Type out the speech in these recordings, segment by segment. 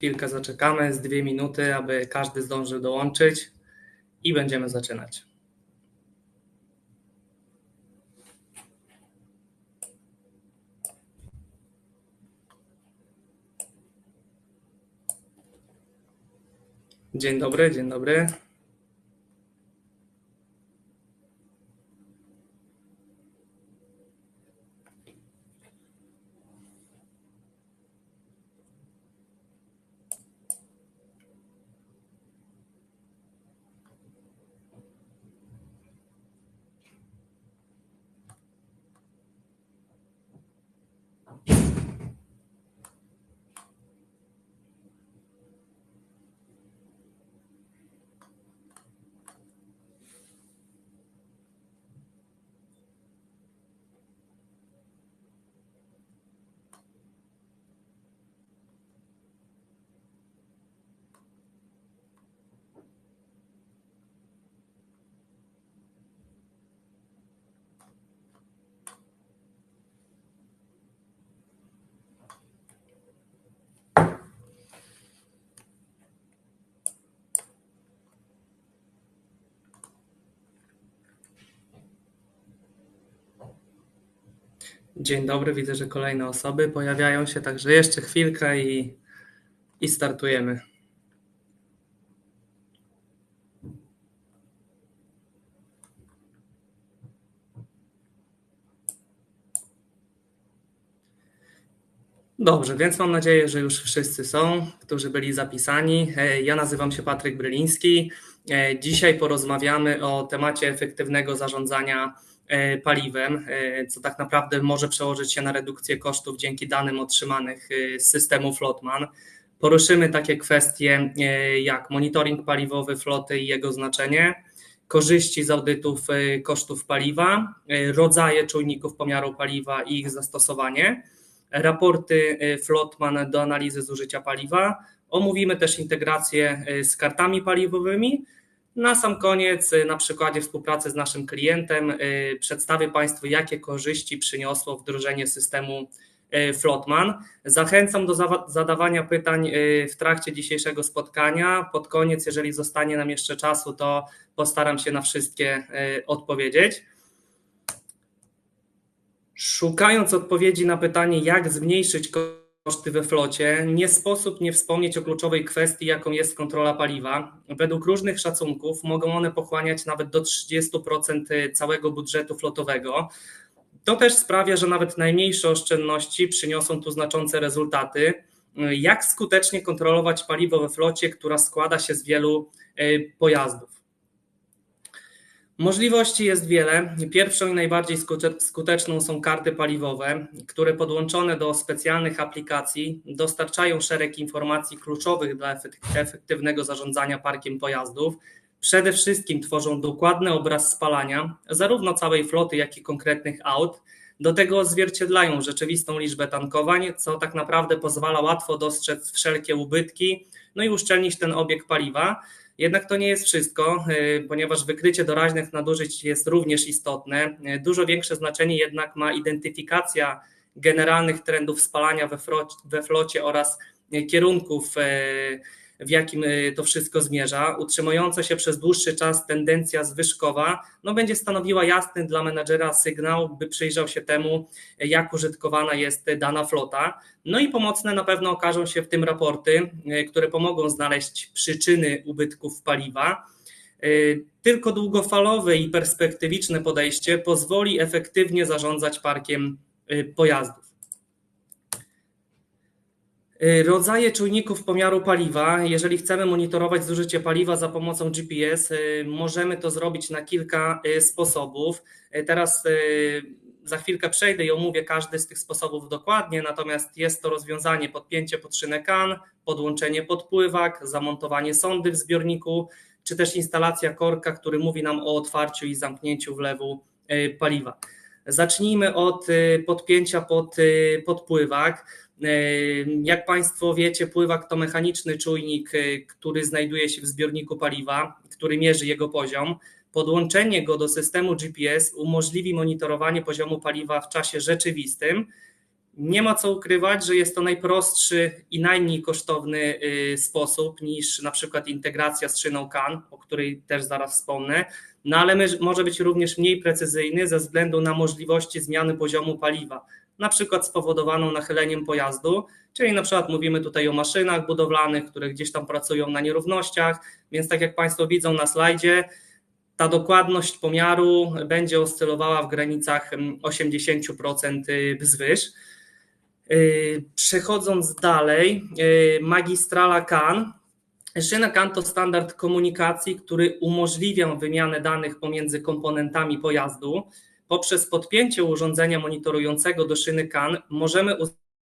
Chwilkę zaczekamy, z dwie minuty, aby każdy zdążył dołączyć i będziemy zaczynać. Dzień dobry, dzień dobry. Dzień dobry, widzę, że kolejne osoby pojawiają się, także jeszcze chwilkę i, i startujemy. Dobrze, więc mam nadzieję, że już wszyscy są, którzy byli zapisani. E, ja nazywam się Patryk Bryliński. E, dzisiaj porozmawiamy o temacie efektywnego zarządzania paliwem, e, co tak naprawdę może przełożyć się na redukcję kosztów dzięki danym otrzymanych e, z systemu Flotman. Poruszymy takie kwestie jak monitoring paliwowy floty i jego znaczenie, korzyści z audytów kosztów paliwa, rodzaje czujników pomiaru paliwa i ich zastosowanie, raporty Flotman do analizy zużycia paliwa. Omówimy też integrację z kartami paliwowymi na sam koniec, y, na przykładzie współpracy z naszym klientem, y, przedstawię Państwu, jakie korzyści przyniosło wdrożenie systemu y, Flotman. Zachęcam do zadawania pytań w trakcie dzisiejszego spotkania. Pod koniec, jeżeli zostanie nam jeszcze czasu, to postaram się na wszystkie odpowiedzieć. Szukając odpowiedzi na pytanie, jak zmniejszyć koszty we flocie, nie sposób nie wspomnieć o kluczowej kwestii, jaką jest kontrola paliwa. Według różnych szacunków mogą one pochłaniać nawet do 30% całego budżetu flotowego. To też sprawia, że nawet najmniejsze oszczędności przyniosą tu znaczące rezultaty. Jak skutecznie kontrolować paliwo we flocie, która składa się z wielu e, pojazdów? Możliwości jest wiele. Pierwszą i najbardziej skuteczną są karty paliwowe, które podłączone do specjalnych aplikacji dostarczają szereg informacji kluczowych dla efektywnego zarządzania parkiem pojazdów. Przede wszystkim tworzą dokładny obraz spalania zarówno całej floty, jak i konkretnych aut. Do tego odzwierciedlają rzeczywistą liczbę tankowań, co tak naprawdę pozwala łatwo dostrzec wszelkie ubytki, no i uszczelnić ten obieg paliwa. Jednak to nie jest wszystko, y, ponieważ wykrycie doraźnych nadużyć jest również istotne. Y, dużo większe znaczenie jednak ma identyfikacja generalnych trendów spalania we, flocie oraz kierunków y, w jakim y, to wszystko zmierza. Utrzymująca się przez dłuższy czas tendencja zwyżkowa no będzie stanowiła jasny dla menadżera sygnał, by przyjrzał się temu, jak użytkowana jest dana flota. No i pomocne na pewno okażą się w tym raporty, y, które pomogą znaleźć przyczyny ubytków paliwa. Y, tylko długofalowe i perspektywiczne podejście pozwoli efektywnie zarządzać parkiem pojazdów. Y, rodzaje czujników pomiaru paliwa. Jeżeli chcemy monitorować zużycie paliwa za pomocą GPS, y, możemy to zrobić na kilka y, sposobów. Teraz za chwilkę przejdę i omówię każdy z tych sposobów dokładnie, natomiast jest to rozwiązanie podpięcie pod szynę KAN, podłączenie podpływak, zamontowanie sondy w zbiorniku, czy też instalacja korka, który mówi nam o otwarciu i zamknięciu wlewu paliwa. Zacznijmy od podpięcia pod podpływak. Jak Państwo wiecie, pływak to mechaniczny czujnik, y, który znajduje się w zbiorniku paliwa, który mierzy jego poziom. Podłączenie go do systemu GPS umożliwi monitorowanie poziomu paliwa w czasie rzeczywistym. Nie ma co ukrywać, że jest to najprostszy i najmniej kosztowny sposób niż na przykład integracja z szyną CAN, o której też zaraz wspomnę, no ale może być również mniej precyzyjny ze względu na możliwości zmiany poziomu paliwa, na przykład spowodowaną nachyleniem pojazdu, czyli na przykład mówimy tutaj o maszynach budowlanych, które gdzieś tam pracują na nierównościach, więc tak jak Państwo widzą na slajdzie, ta dokładność pomiaru będzie oscylowała w granicach 80% wzwyż. Y, przechodząc dalej, y, magistrala CAN. Szyna CAN to standard komunikacji, który umożliwia wymianę danych pomiędzy komponentami pojazdu. Poprzez podpięcie urządzenia monitorującego do szyny CAN możemy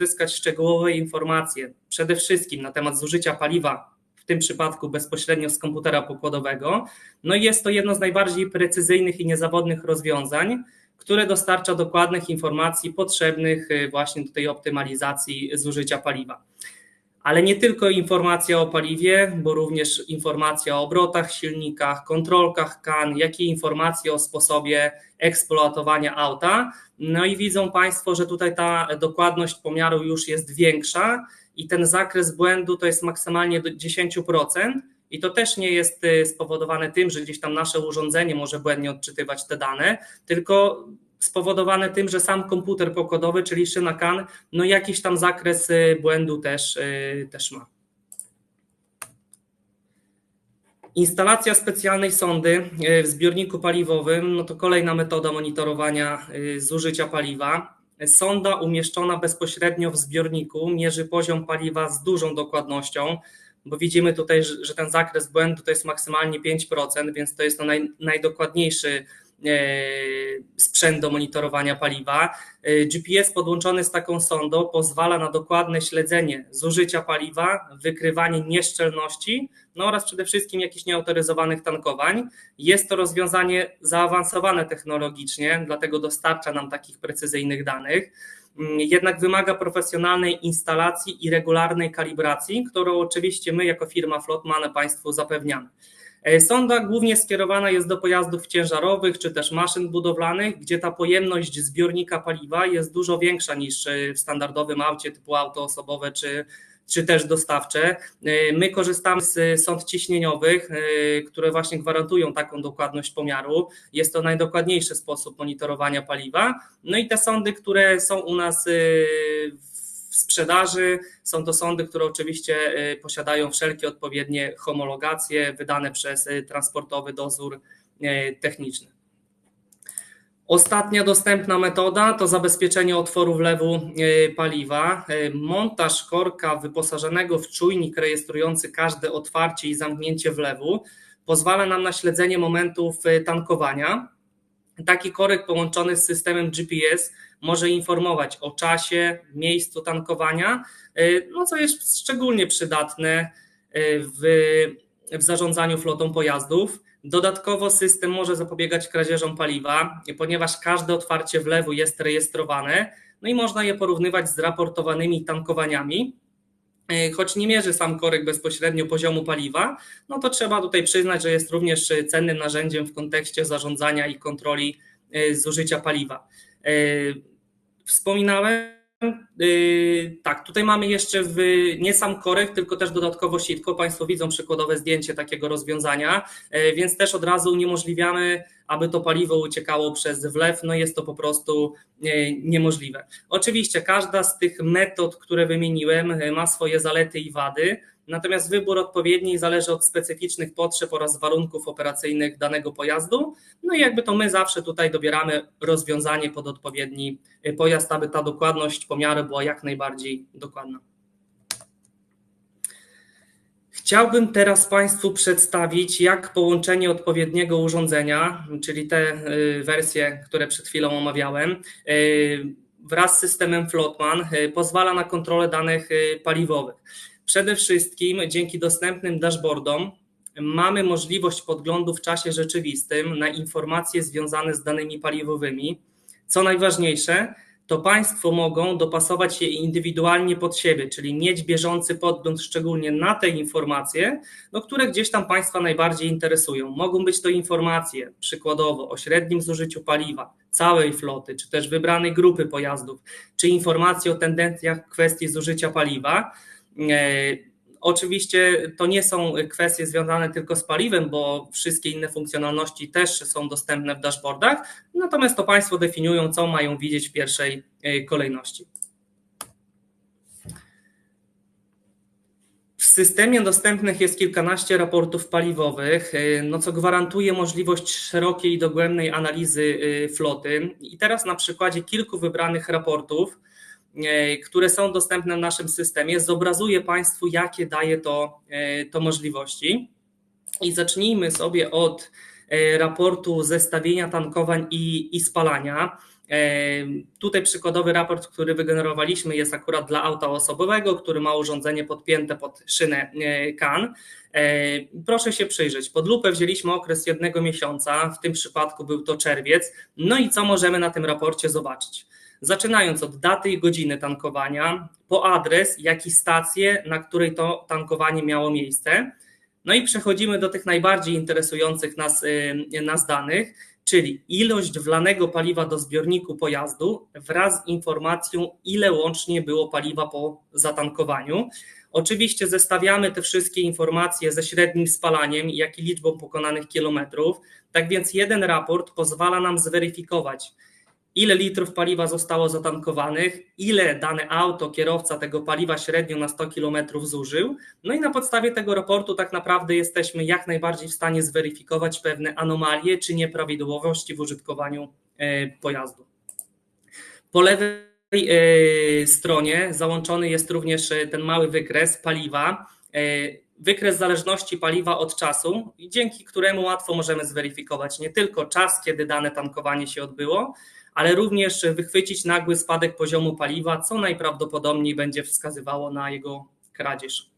uzyskać szczegółowe informacje przede wszystkim na temat zużycia paliwa, w tym przypadku bezpośrednio z komputera pokładowego. No i jest to jedno z najbardziej precyzyjnych i niezawodnych rozwiązań, które dostarcza dokładnych informacji potrzebnych y, właśnie do tej optymalizacji zużycia paliwa. Ale nie tylko informacja o paliwie, bo również informacja o obrotach, silnikach, kontrolkach KAN, jak i informacje o sposobie eksploatowania auta. No i widzą Państwo, że tutaj ta dokładność pomiaru już jest większa i ten zakres błędu to jest maksymalnie do 10%. I to też nie jest y, spowodowane tym, że gdzieś tam nasze urządzenie może błędnie odczytywać te dane, tylko spowodowane tym, że sam komputer pokładowy, czyli szyna no jakiś tam zakres y, błędu też, y, też ma. Instalacja specjalnej sondy w zbiorniku paliwowym no to kolejna metoda monitorowania zużycia paliwa. Sonda umieszczona bezpośrednio w zbiorniku mierzy poziom paliwa z dużą dokładnością bo widzimy tutaj, że ten zakres błędu to jest maksymalnie 5%, więc to jest to naj, najdokładniejszy sprzęt do monitorowania paliwa. E, GPS podłączony z taką sondą pozwala na dokładne śledzenie zużycia paliwa, wykrywanie nieszczelności no oraz przede wszystkim jakichś nieautoryzowanych tankowań. Jest to rozwiązanie zaawansowane technologicznie, dlatego dostarcza nam takich precyzyjnych danych. Mm, jednak wymaga profesjonalnej instalacji i regularnej kalibracji, którą oczywiście my jako firma Flotman Państwu zapewniamy. E, sonda głównie skierowana jest do pojazdów ciężarowych czy też maszyn budowlanych, gdzie ta pojemność zbiornika paliwa jest dużo większa niż e, w standardowym aucie typu auto osobowe czy czy też dostawcze. E, my korzystamy z sąd ciśnieniowych, które właśnie gwarantują taką dokładność pomiaru. Jest to najdokładniejszy sposób monitorowania paliwa. No i te sądy, które są u nas e, sprzedaży. Są to sądy, które oczywiście posiadają wszelkie odpowiednie homologacje wydane przez transportowy dozór techniczny. Ostatnia dostępna metoda to zabezpieczenie otworu wlewu paliwa. Montaż korka wyposażonego w czujnik rejestrujący każde otwarcie i zamknięcie wlewu pozwala nam na śledzenie momentów tankowania. Taki korek połączony z systemem GPS może informować o czasie, miejscu tankowania, no co jest szczególnie przydatne w, w zarządzaniu flotą pojazdów. Dodatkowo system może zapobiegać kradzieżom paliwa, ponieważ każde otwarcie wlewu jest rejestrowane, no i można je porównywać z raportowanymi tankowaniami. E, choć nie mierzy sam korek bezpośrednio poziomu paliwa, no to trzeba tutaj przyznać, że jest również cennym narzędziem w kontekście zarządzania i kontroli zużycia paliwa. Wspominałem, Yy, tak, tutaj mamy jeszcze w, nie sam korek, tylko też dodatkowo sitko. Państwo widzą przykładowe zdjęcie takiego rozwiązania, yy, więc też od razu uniemożliwiamy, aby to paliwo uciekało przez wlew. No jest to po prostu yy, niemożliwe. Oczywiście każda z tych metod, które wymieniłem, ma swoje zalety i wady. Natomiast wybór odpowiedni zależy od specyficznych potrzeb oraz warunków operacyjnych danego pojazdu. No i jakby to my zawsze tutaj dobieramy rozwiązanie pod odpowiedni y, pojazd, aby ta dokładność pomiaru była jak najbardziej dokładna. Chciałbym teraz Państwu przedstawić, jak połączenie odpowiedniego urządzenia, czyli te y, wersje, które przed chwilą omawiałem, y, wraz z systemem Flotman pozwala na kontrolę danych paliwowych. Przede wszystkim dzięki dostępnym dashboardom mamy możliwość podglądu w czasie rzeczywistym na informacje związane z danymi paliwowymi. Co najważniejsze, to Państwo mogą dopasować je indywidualnie pod siebie, czyli mieć bieżący podgląd szczególnie na te informacje, no, które gdzieś tam Państwa najbardziej interesują. Mogą być to informacje przykładowo o średnim zużyciu paliwa, całej floty, czy też wybranej grupy pojazdów, czy informacje o tendencjach w kwestii zużycia paliwa. E, Oczywiście to nie są kwestie związane tylko z paliwem, bo wszystkie inne funkcjonalności też są dostępne w dashboardach, natomiast to Państwo definiują, co mają widzieć w pierwszej e, kolejności. W systemie dostępnych jest kilkanaście raportów paliwowych, e, no co gwarantuje możliwość szerokiej i dogłębnej analizy floty. I teraz na przykładzie kilku wybranych raportów które są dostępne w naszym systemie, zobrazuję Państwu, jakie daje to, e, to możliwości. I zacznijmy sobie od e, raportu zestawienia tankowań i, i spalania. Tutaj przykładowy raport, który wygenerowaliśmy, jest akurat dla auta osobowego, który ma urządzenie podpięte pod szynę CAN. Proszę się przyjrzeć. Pod lupę wzięliśmy okres jednego miesiąca, w tym przypadku był to czerwiec. No i co możemy na tym raporcie zobaczyć? Zaczynając od daty i godziny tankowania, po adres, jak i stację, na której to tankowanie miało miejsce. No i przechodzimy do tych najbardziej interesujących nas, y, nas danych, czyli ilość wlanego paliwa do zbiorniku pojazdu wraz z informacją, ile łącznie było paliwa po zatankowaniu. Oczywiście zestawiamy te wszystkie informacje ze średnim spalaniem, jak i liczbą pokonanych kilometrów. Tak więc jeden raport pozwala nam zweryfikować, ile litrów paliwa zostało zatankowanych, ile dane auto, kierowca tego paliwa średnio na 100 km zużył. No i na podstawie tego raportu tak naprawdę jesteśmy jak najbardziej w stanie zweryfikować pewne anomalie czy nieprawidłowości w użytkowaniu e, pojazdu. Po lewej e, stronie załączony jest również e, ten mały wykres paliwa, wykres zależności paliwa od czasu, dzięki któremu łatwo możemy zweryfikować nie tylko czas, kiedy dane tankowanie się odbyło, ale również wychwycić nagły spadek poziomu paliwa, co najprawdopodobniej będzie wskazywało na jego kradzież.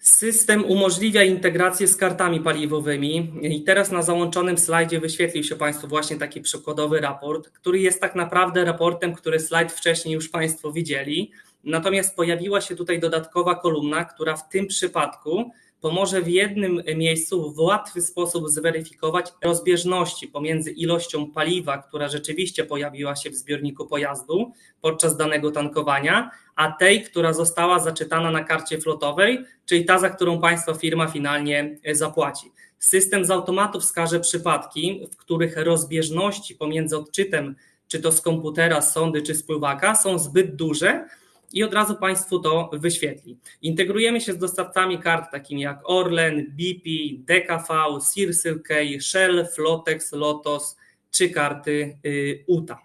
System umożliwia integrację z kartami paliwowymi i teraz na załączonym slajdzie wyświetlił się Państwu właśnie taki przykładowy raport, który jest tak naprawdę raportem, który slajd wcześniej już Państwo widzieli. Natomiast pojawiła się tutaj dodatkowa kolumna, która w tym przypadku pomoże w jednym miejscu w łatwy sposób zweryfikować rozbieżności pomiędzy ilością paliwa, która rzeczywiście pojawiła się w zbiorniku pojazdu podczas danego tankowania, a tej, która została zaczytana na karcie flotowej, czyli ta, za którą Państwa firma finalnie zapłaci. System z automatu wskaże przypadki, w których rozbieżności pomiędzy odczytem, czy to z komputera, z sondy, czy z pływaka, są zbyt duże, i od razu Państwu to wyświetli. Integrujemy się z dostawcami kart takimi jak Orlen, BP, DKV, Circle Shell, Flotex, Lotos czy karty y, UTA.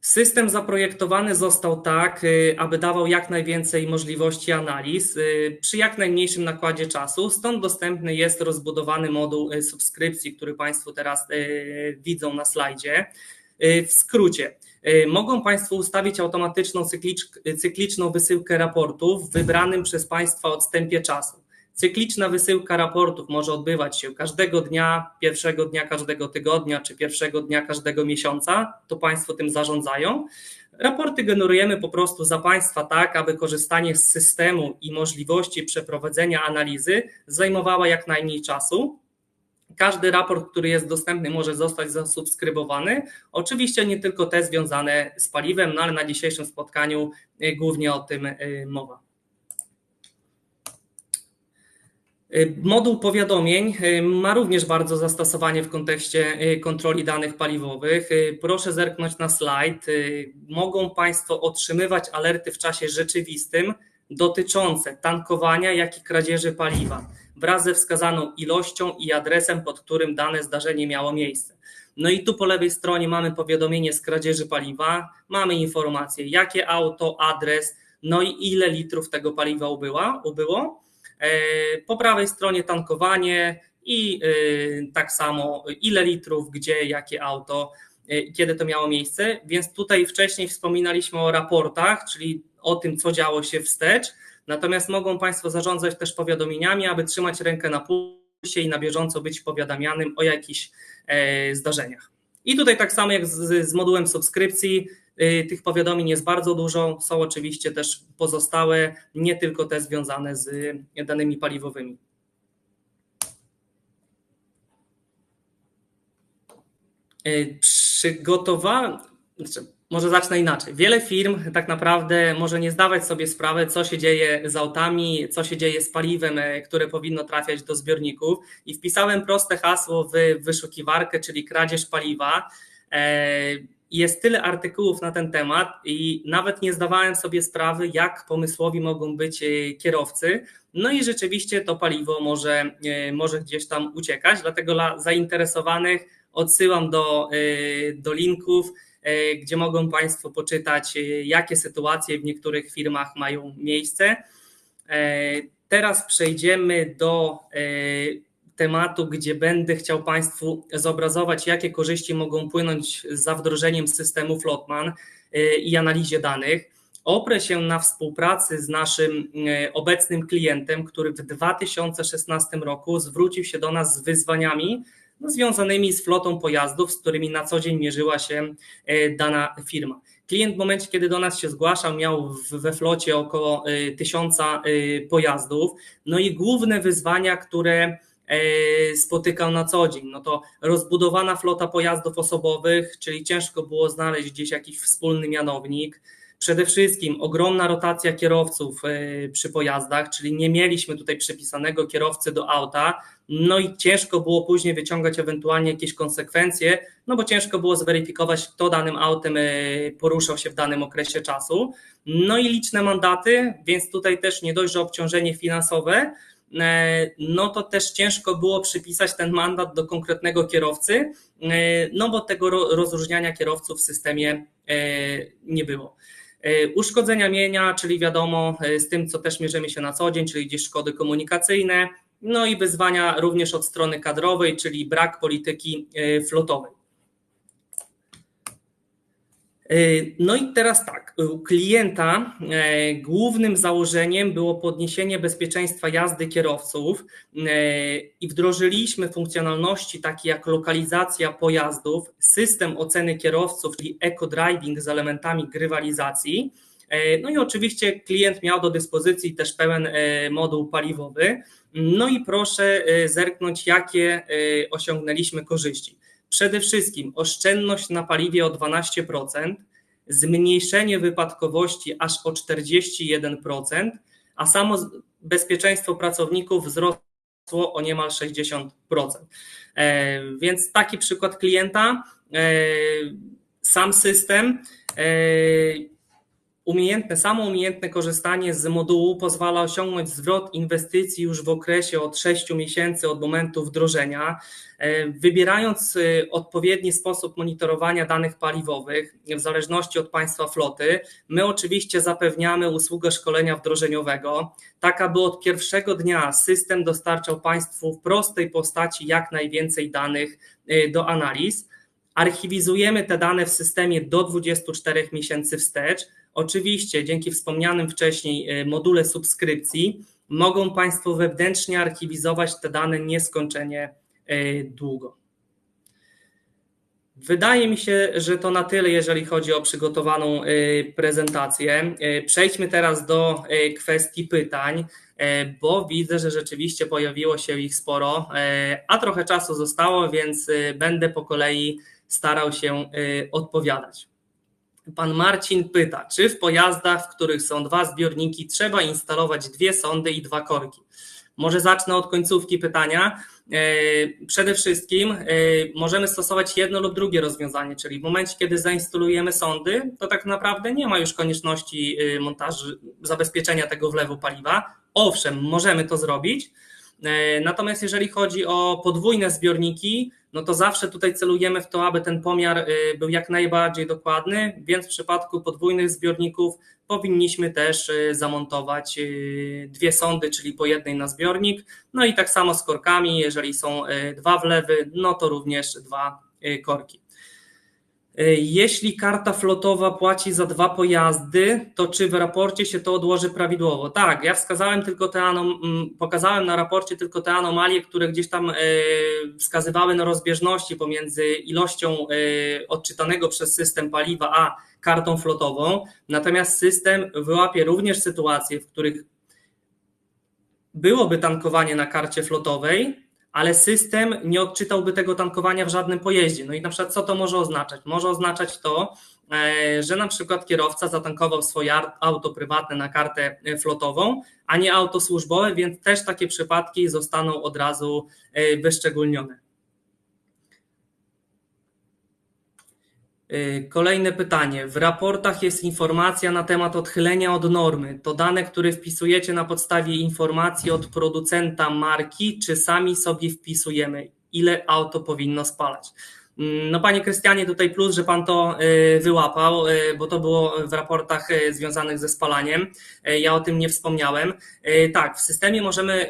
System zaprojektowany został tak, y, aby dawał jak najwięcej możliwości analiz y, przy jak najmniejszym nakładzie czasu. Stąd dostępny jest rozbudowany moduł subskrypcji, który Państwo teraz widzą na slajdzie. Y, w skrócie, y, mogą Państwo ustawić automatyczną cykliczną wysyłkę raportów w wybranym przez Państwa odstępie czasu. Cykliczna wysyłka raportów może odbywać się każdego dnia, pierwszego dnia każdego tygodnia czy pierwszego dnia każdego miesiąca. To Państwo tym zarządzają. Raporty generujemy po prostu za Państwa tak, aby korzystanie z systemu i możliwości przeprowadzenia analizy zajmowała jak najmniej czasu. Każdy raport, który jest dostępny, może zostać zasubskrybowany. Oczywiście nie tylko te związane z paliwem, no ale na dzisiejszym spotkaniu y, głównie o tym y, mowa. Y, moduł powiadomień ma również bardzo zastosowanie w kontekście kontroli danych paliwowych. Proszę zerknąć na slajd. Mogą Państwo otrzymywać alerty w czasie rzeczywistym dotyczące tankowania, jak i kradzieży paliwa wraz ze wskazaną ilością i adresem, pod którym dane zdarzenie miało miejsce. No i tu po lewej stronie mamy powiadomienie z kradzieży paliwa, mamy informację, jakie auto, adres, no i ile litrów tego paliwa ubyła, ubyło. E, po prawej stronie tankowanie i e, tak samo ile litrów, gdzie, jakie auto, e, kiedy to miało miejsce. Więc tutaj wcześniej wspominaliśmy o raportach, czyli o tym, co działo się wstecz. Natomiast mogą Państwo zarządzać też powiadomieniami, aby trzymać rękę na pulsie i na bieżąco być powiadamianym o jakichś zdarzeniach. I tutaj tak samo jak z, z modułem subskrypcji, tych powiadomień jest bardzo dużo. Są oczywiście też pozostałe, nie tylko te związane z danymi paliwowymi. Przygotowałem, znaczy, może zacznę inaczej. Wiele firm tak naprawdę może nie zdawać sobie sprawy, co się dzieje z autami, co się dzieje z paliwem, e, które powinno trafiać do zbiorników. I wpisałem proste hasło w wyszukiwarkę, czyli kradzież paliwa. E, jest tyle artykułów na ten temat i nawet nie zdawałem sobie sprawy, jak pomysłowi mogą być e, kierowcy. No i rzeczywiście to paliwo może, może gdzieś tam uciekać, dlatego dla zainteresowanych odsyłam do, do linków gdzie mogą Państwo poczytać, e, jakie sytuacje w niektórych firmach mają miejsce. E, teraz przejdziemy do tematu, gdzie będę chciał Państwu zobrazować, jakie korzyści mogą płynąć za wdrożeniem systemu Flotman i analizie danych. Oprę się na współpracy z naszym obecnym klientem, który w 2016 roku zwrócił się do nas z wyzwaniami no, związanymi z flotą pojazdów, z którymi na co dzień mierzyła się e, dana firma. Klient w momencie, kiedy do nas się zgłaszał, miał we flocie około e, tysiąca e, pojazdów. No i główne wyzwania, które spotykał na co dzień. No to rozbudowana flota pojazdów osobowych, czyli ciężko było znaleźć gdzieś jakiś wspólny mianownik. Przede wszystkim ogromna rotacja kierowców e, przy pojazdach, czyli nie mieliśmy tutaj przypisanego kierowcy do auta, no i ciężko było później wyciągać ewentualnie jakieś konsekwencje, no bo ciężko było zweryfikować, kto danym autem e, poruszał się w danym okresie czasu. No i liczne mandaty, więc tutaj też nie dość, że obciążenie finansowe, e, no to też ciężko było przypisać ten mandat do konkretnego kierowcy, no bo tego rozróżniania kierowców w systemie nie było. E, uszkodzenia mienia, czyli wiadomo, e, z tym, co też mierzymy się na co dzień, czyli gdzieś szkody komunikacyjne, no i wyzwania również od strony kadrowej, czyli brak polityki e, flotowej. No i teraz tak, u klienta e, głównym założeniem było podniesienie bezpieczeństwa jazdy kierowców e, i wdrożyliśmy funkcjonalności takie jak lokalizacja pojazdów, system oceny kierowców, czyli eco-driving z elementami grywalizacji. E, no i oczywiście klient miał do dyspozycji też pełen moduł paliwowy. No i proszę zerknąć, jakie osiągnęliśmy korzyści. Przede wszystkim oszczędność na paliwie o 12%, zmniejszenie wypadkowości aż o 41%, a samo bezpieczeństwo pracowników wzrosło o niemal 60%. E, więc taki przykład klienta, e, sam system e, Umiejętne, samo umiejętne korzystanie z modułu pozwala osiągnąć zwrot inwestycji już w okresie od 6 miesięcy od momentu wdrożenia. E, wybierając e, odpowiedni sposób monitorowania danych paliwowych, w zależności od państwa floty, my oczywiście zapewniamy usługę szkolenia wdrożeniowego, tak aby od pierwszego dnia system dostarczał Państwu w prostej postaci jak najwięcej danych e, do analiz. Archiwizujemy te dane w systemie do 24 miesięcy wstecz Oczywiście dzięki wspomnianym wcześniej e, module subskrypcji mogą Państwo wewnętrznie archiwizować te dane nieskończenie e, długo. Wydaje mi się, że to na tyle, jeżeli chodzi o przygotowaną e, prezentację. Przejdźmy teraz do kwestii pytań, bo widzę, że rzeczywiście pojawiło się ich sporo, a trochę czasu zostało, więc będę po kolei starał się odpowiadać. Pan Marcin pyta, czy w pojazdach, w których są dwa zbiorniki, trzeba instalować dwie sondy i dwa korki? Może zacznę od końcówki pytania. E, przede wszystkim e, możemy stosować jedno lub drugie rozwiązanie, czyli w momencie, kiedy zainstalujemy sondy, to tak naprawdę nie ma już konieczności montażu, zabezpieczenia tego wlewu paliwa. Owszem, możemy to zrobić, natomiast jeżeli chodzi o podwójne zbiorniki, no to zawsze tutaj celujemy w to, aby ten pomiar y, był jak najbardziej dokładny, więc w przypadku podwójnych zbiorników powinniśmy też y, zamontować y, dwie sondy, czyli po jednej na zbiornik. No i tak samo z korkami, jeżeli są dwa wlewy, no to również dwa korki. Jeśli karta flotowa płaci za dwa pojazdy, to czy w raporcie się to odłoży prawidłowo? Tak, ja wskazałem tylko te anom- pokazałem na raporcie tylko te anomalie, które gdzieś tam wskazywały na rozbieżności pomiędzy ilością odczytanego przez system paliwa a kartą flotową. Natomiast system wyłapie również sytuacje, w których byłoby tankowanie na karcie flotowej, ale system nie odczytałby tego tankowania w żadnym pojeździe. No i na przykład co to może oznaczać? Może oznaczać to, e, że na przykład kierowca zatankował swoje auto prywatne na kartę flotową, a nie auto służbowe, więc też takie przypadki zostaną od razu e, wyszczególnione. Kolejne pytanie. W raportach jest informacja na temat odchylenia od normy. To dane, które wpisujecie na podstawie informacji od producenta marki, czy sami sobie wpisujemy, ile auto powinno spalać? Mm, no panie Krystianie, tutaj plus, że pan to y, wyłapał, y, bo to było w raportach związanych ze spalaniem. Ja o tym nie wspomniałem. Tak, w systemie możemy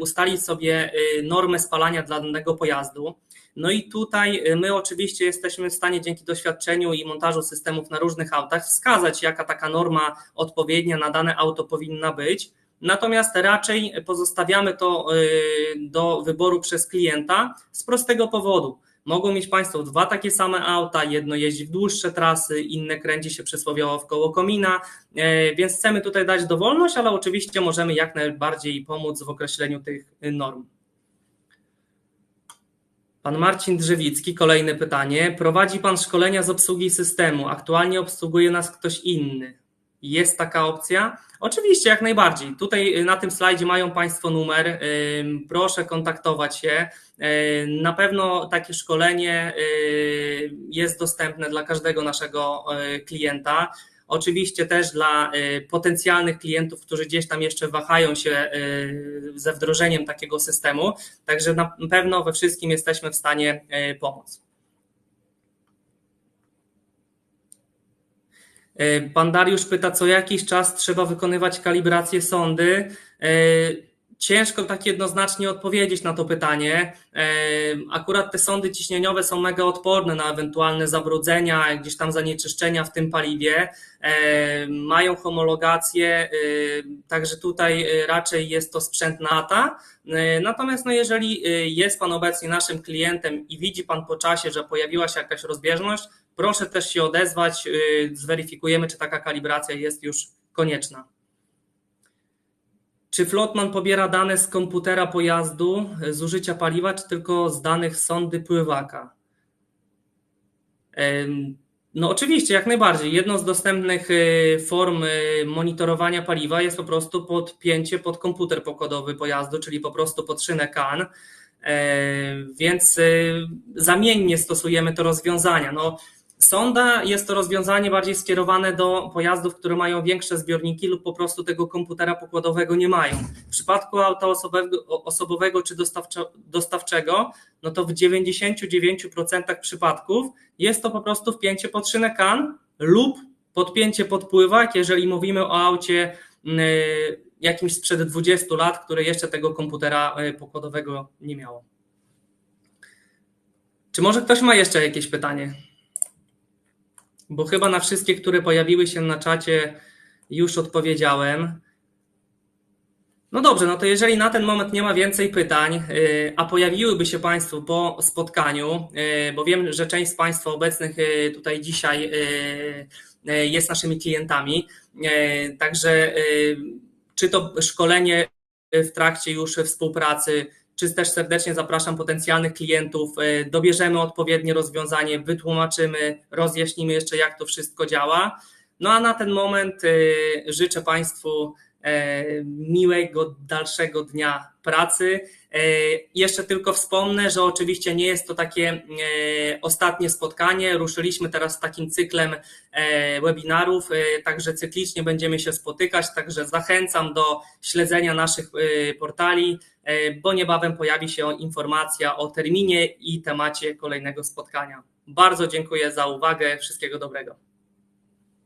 ustalić sobie normę spalania dla danego pojazdu. No i tutaj y, my oczywiście jesteśmy w stanie dzięki doświadczeniu i montażu systemów na różnych autach wskazać, jaka taka norma odpowiednia na dane auto powinna być. Natomiast raczej pozostawiamy to y, do wyboru przez klienta z prostego powodu. Mogą mieć Państwo dwa takie same auta, jedno jeździ w dłuższe trasy, inne kręci się przysłowiowo w koło komina, y, więc chcemy tutaj dać dowolność, ale oczywiście możemy jak najbardziej pomóc w określeniu tych norm. Pan Marcin Drzewicki, kolejne pytanie. Prowadzi Pan szkolenia z obsługi systemu. Aktualnie obsługuje nas ktoś inny. Jest taka opcja? Oczywiście, jak najbardziej. Tutaj y, na tym slajdzie mają Państwo numer. Proszę kontaktować się. Na pewno takie szkolenie y, jest dostępne dla każdego naszego y, klienta. Oczywiście też dla y, potencjalnych klientów, którzy gdzieś tam jeszcze wahają się y, ze wdrożeniem takiego systemu. Także na pewno we wszystkim jesteśmy w stanie y, pomóc. Pan Dariusz pyta, co jakiś czas trzeba wykonywać kalibrację sondy. Ciężko tak jednoznacznie odpowiedzieć na to pytanie. E, akurat te sądy ciśnieniowe są mega odporne na ewentualne zabrudzenia, gdzieś tam zanieczyszczenia w tym paliwie. E, mają homologację, e, także tutaj raczej jest to sprzęt NATA. Natomiast no jeżeli jest Pan obecnie naszym klientem i widzi Pan po czasie, że pojawiła się jakaś rozbieżność, proszę też się odezwać, zweryfikujemy, czy taka kalibracja jest już konieczna. Czy Flotman pobiera dane z komputera pojazdu, zużycia paliwa, czy tylko z danych sondy pływaka? No oczywiście, jak najbardziej. Jedną z dostępnych y, form y, monitorowania paliwa jest po prostu podpięcie pod komputer pokładowy pojazdu, czyli po prostu pod szynę CAN, więc zamiennie stosujemy to rozwiązania. No, Sonda jest to rozwiązanie bardziej skierowane do pojazdów, które mają większe zbiorniki lub po prostu tego komputera pokładowego nie mają. W przypadku auta osobowego, osobowego czy dostawczego, no to w 99% przypadków jest to po prostu wpięcie pod szynę CAN lub podpięcie pod pływak, jeżeli mówimy o aucie mm, jakimś sprzed 20 lat, które jeszcze tego komputera y, pokładowego nie miało. Czy może ktoś ma jeszcze jakieś pytanie? Bo chyba na wszystkie, które pojawiły się na czacie, już odpowiedziałem. No dobrze, no to jeżeli na ten moment nie ma więcej pytań, y, a pojawiłyby się Państwo po spotkaniu, y, bo wiem, że część z Państwa obecnych y, tutaj dzisiaj jest naszymi klientami, także czy to szkolenie w trakcie już współpracy, czy też serdecznie zapraszam potencjalnych klientów. E, dobierzemy odpowiednie rozwiązanie, wytłumaczymy, rozjaśnimy jeszcze, jak to wszystko działa. No a na ten moment e, życzę Państwu miłego dalszego dnia pracy. Jeszcze tylko wspomnę, że oczywiście nie jest to takie ostatnie spotkanie. Ruszyliśmy teraz takim cyklem webinarów, także cyklicznie będziemy się spotykać. Także zachęcam do śledzenia naszych portali. E, bo niebawem pojawi się informacja o terminie i temacie kolejnego spotkania. Bardzo dziękuję za uwagę. Wszystkiego dobrego.